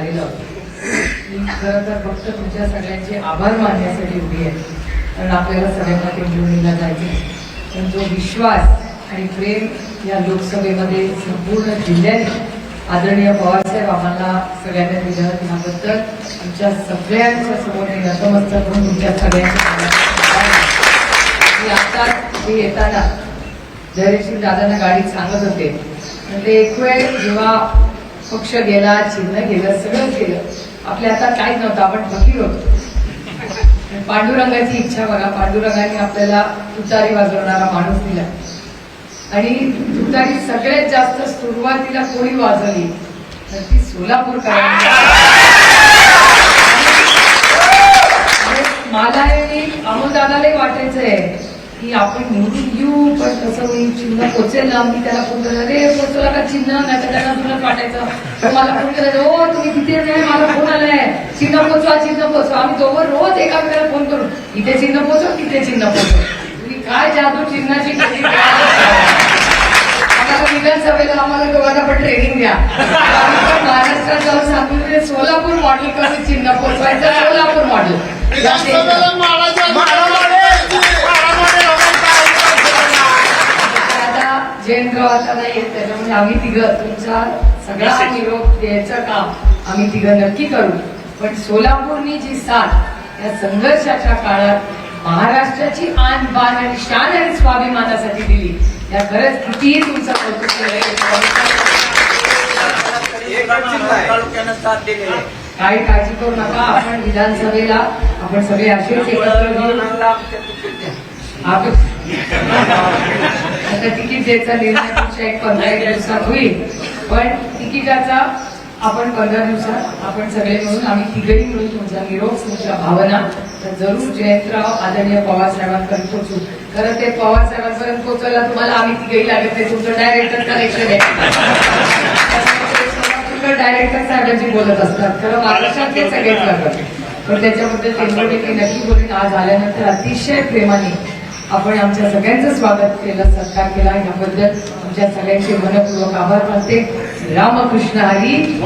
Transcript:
आलेलो मी खरं तर फक्त तुमच्या सगळ्यांचे आभार मानण्यासाठी उभी आहे. कारण आपल्याला सगळ्यांना ते जायचं आहे. पण जो विश्वास आणि प्रेम या लोकसभेमध्ये संपूर्ण जिल्ह्याने आदरणीय पवारसाहेब आम्हाला सगळ्यांना दिलं त्याबद्दल तुमच्या सगळ्यांच्या समोर मी नतमस्तक म्हणून तुमच्या सगळ्यांच्या मी येताना धैर्यशील दादांना गाडीत सांगत होते. ते एक वेळ जेव्हा पक्ष गेला चिन्ह गेलं सगळंच गेलं आपल्या आता काहीच नव्हतं आपण फकीर होतो. पांडुरंगाची इच्छा बघा पांडुरंगाने आपल्याला तुतारी वाजवणारा माणूस दिला. आणि तुतारी सगळ्यात जास्त सुरुवातीला कोणी वाजवली? तर ती सोलापूर मला आणि अमोलदादालाही वाटायचंय. की आपण निवडून घेऊ पण कसं होईल चिन्ह पोचेल ना. मी त्याला फोन करणार रे पोचला का चिन्ह नाही तर त्यांना तुलाच वाटायचं तर मला फोन करायचं हो तुम्ही तिथे नाही मला फोन आलाय. चिन्ह पोचवा चिन्ह पोचवा. आम्ही दोघं रोज एकामेकाला फोन करू. इथे चिन्ह पोचव तिथे चिन्ह पोचव. तुम्ही काय जादू चिन्हाची केली आम्हाला विधानसभेला आम्हाला दोघांना पण ट्रेनिंग द्या. महाराष्ट्रात जाऊन सांगून ते सोलापूर मॉडेल कसं चिन्ह पोचवायचं सोलापूर मॉडेल जयंतराव आता नाही येत त्याच्यामुळे आम्ही तिघं तुमचा सगळा निरोप द्यायचं काम आम्ही तिघं नक्की करू. पण सोलापूरनी जी साथ या संघर्षाच्या काळात महाराष्ट्राची आन बाण आणि शान आणि स्वाभिमानासाठी दिली या खरंच कितीही तुमचं कौतुक. काही काळजी करू नका आपण विधानसभेला आपण सगळे असेच एकत्र घेऊन आपण आता तिकीट द्यायचा निर्णय एक पंधरा एक दिवसात होईल. पण तिकिटाचा आपण पंधरा दिवसात आपण सगळे मिळून आम्ही तिघही मिळून तुमचा निरोप तुमच्या भावना तर जरूर जयंतराव आदरणीय पवार पोहोचू. खरं ते पवारसाहेबांपर्यंत पोहोचायला तुम्हाला आम्ही तिघही लागत नाही. तुमचं डायरेक्टर कनेक्शन आहे. डायरेक्टर साहेबांची बोलत असतात. खरं महाराष्ट्रात ते सगळेच लागत पण त्याच्याबद्दल तेंबडे नक्की बोलून आज आल्यानंतर अतिशय प्रेमाने आपण आमच्या सगळ्यांचं स्वागत केलं सत्कार केला. याबद्दल आमच्या सगळ्यांचे मनपूर्वक आभार मानते. रामकृष्ण हरी.